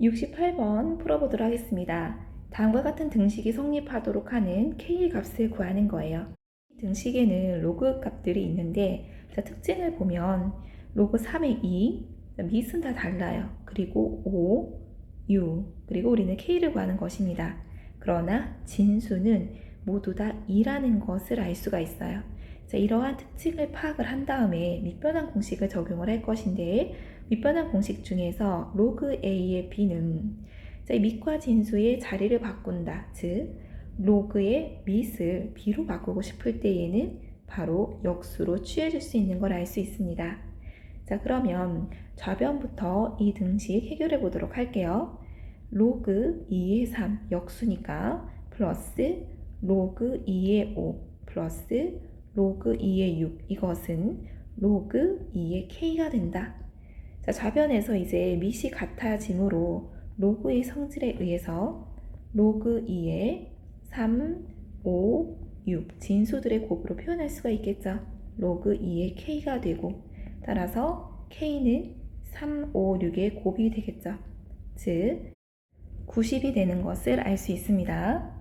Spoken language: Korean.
68번 풀어보도록 하겠습니다. 다음과 같은 등식이 성립하도록 하는 K의 값을 구하는 거예요. 등식에는 로그 값들이 있는데 자, 특징을 보면 로그 3의 2, 밑은 다 달라요. 그리고 5, 6, 그리고 우리는 K를 구하는 것입니다. 그러나 진수는 모두 다 2라는 것을 알 수가 있어요. 자, 이러한 특징을 파악을 한 다음에 밑변환 공식을 적용을 할 것인데 밑변환 공식 중에서 로그 a의 b는 자, 이 밑과 진수의 자리를 바꾼다. 즉 로그의 밑을 b로 바꾸고 싶을 때에는 바로 역수로 취해줄 수 있는 걸 알 수 있습니다. 자, 그러면 좌변부터 이 등식 해결해 보도록 할게요. 로그 2의 3 역수니까 플러스 로그 2의 5 플러스 로그 2의 6 이것은 로그 2의 k가 된다. 자, 좌변에서 이제 밑이 같아지므로 로그의 성질에 의해서 로그 2의 3, 5, 6 진수들의 곱으로 표현할 수가 있겠죠. 로그 2의 k가 되고 따라서 k는 3, 5, 6의 곱이 되겠죠. 즉 90이 되는 것을 알 수 있습니다.